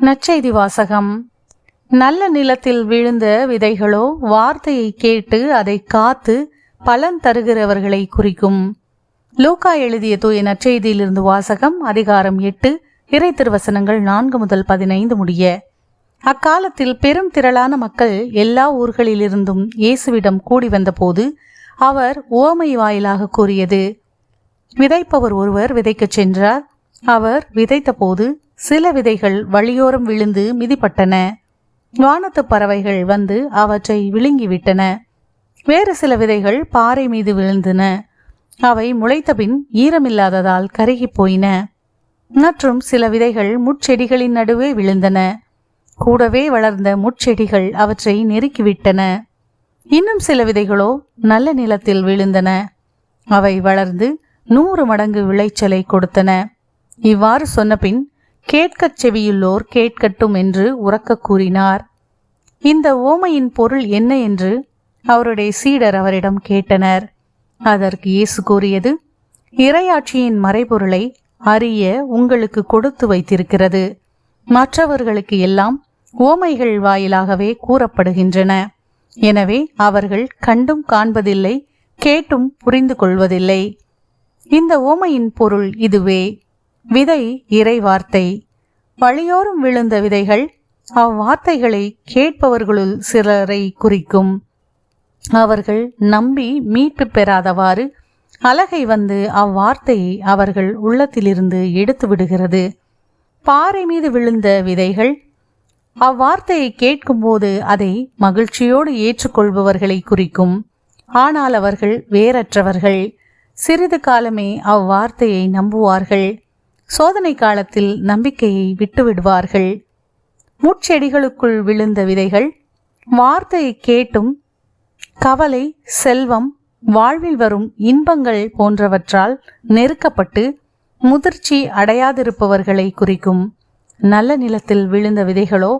நற்செய்தி வாசகம் நல்ல நிலத்தில் விழுந்த விதைகளோ வார்த்தையை கேட்டு அதை காத்து பலன் தருகிறவர்களை குறிக்கும். லூக்கா எழுதிய தூய நற்செய்தியிலிருந்து வாசகம் அதிகாரம் எட்டு இறை திருவசனங்கள் நான்கு முதல் பதினைந்து முடிய. அக்காலத்தில் பெரும் திரளான மக்கள் எல்லா ஊர்களிலிருந்தும் இயேசுவிடம் கூடி வந்தபோது அவர் ஓமை வாயிலாக கூறியது விதைப்பவர் ஒருவர் விதைக்கச் சென்றார். அவர் விதைத்தபோது சில விதைகள் வழியோரம் விழுந்து மிதிப்பட்டன. வானத்து பறவைகள் வந்து அவற்றை விழுங்கிவிட்டன. வேறு சில விதைகள் பாறை மீது விழுந்தன. அவை முளைத்தபின் ஈரமில்லாததால் கருகிப் போயின. மற்றும் சில விதைகள் முட்செடிகளின் நடுவே விழுந்தன. கூடவே வளர்ந்த முட்செடிகள் அவற்றை நெருக்கிவிட்டன. இன்னும் சில விதைகளோ நல்ல நிலத்தில் விழுந்தன. அவை வளர்ந்து நூறு மடங்கு விளைச்சலை கொடுத்தன. இவ்வாறு சொன்னபின் கேட்கச் செவியுள்ளோர் கேட்கட்டும் என்று உறக்க கூறினார். இந்த ஓமையின் பொருள் என்ன என்று அவருடைய சீடர் அவரிடம் கேட்டனர். அதற்கு இயேசு கூறியது இரையாட்சியின் மறைபொருளை அறிய உங்களுக்கு கொடுத்து வைத்திருக்கிறது. மற்றவர்களுக்கு எல்லாம் ஓமைகள் வாயிலாகவே கூறப்படுகின்றன. எனவே அவர்கள் கண்டும் காண்பதில்லை கேட்டும் புரிந்து கொள்வதில்லை இந்த ஓமையின் பொருள் இதுவே. விதை இறை வார்த்தை வழியோறும் விழுந்த விதைகள் அவ்வார்த்தைகளை கேட்பவர்களுள் சிலரை குறிக்கும். அவர்கள் நம்பி மீட்பு பெறாதவாறு அழகை வந்து அவ்வார்த்தையை அவர்கள் உள்ளத்திலிருந்து எடுத்து விடுகிறது. பாறை மீது விழுந்த விதைகள் அவ்வார்த்தையை கேட்கும்போது அதை மகிழ்ச்சியோடு ஏற்றுக்கொள்பவர்களை குறிக்கும். ஆனால் அவர்கள் வேறற்றவர்கள். சிறிது காலமே அவ்வார்த்தையை நம்புவார்கள். சோதனை காலத்தில் நம்பிக்கையை விட்டுவிடுவார்கள். முட்செடிகளுக்குள் விழுந்த விதைகள் வார்த்தையை கேட்டும் கவலை செல்வம் வாழ்வில் வரும் இன்பங்கள் போன்றவற்றால் நெருக்கப்பட்டு முதிர்ச்சி அடையாதிருப்பவர்களை குறிக்கும். நல்ல நிலத்தில் விழுந்த விதைகளோ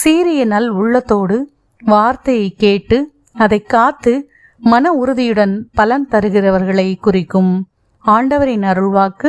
சீரிய நல் உள்ளத்தோடு வார்த்தையை கேட்டு அதை காத்து மன உறுதியுடன் பலன் தருகிறவர்களை குறிக்கும். ஆண்டவரின் அருள்வாக்கு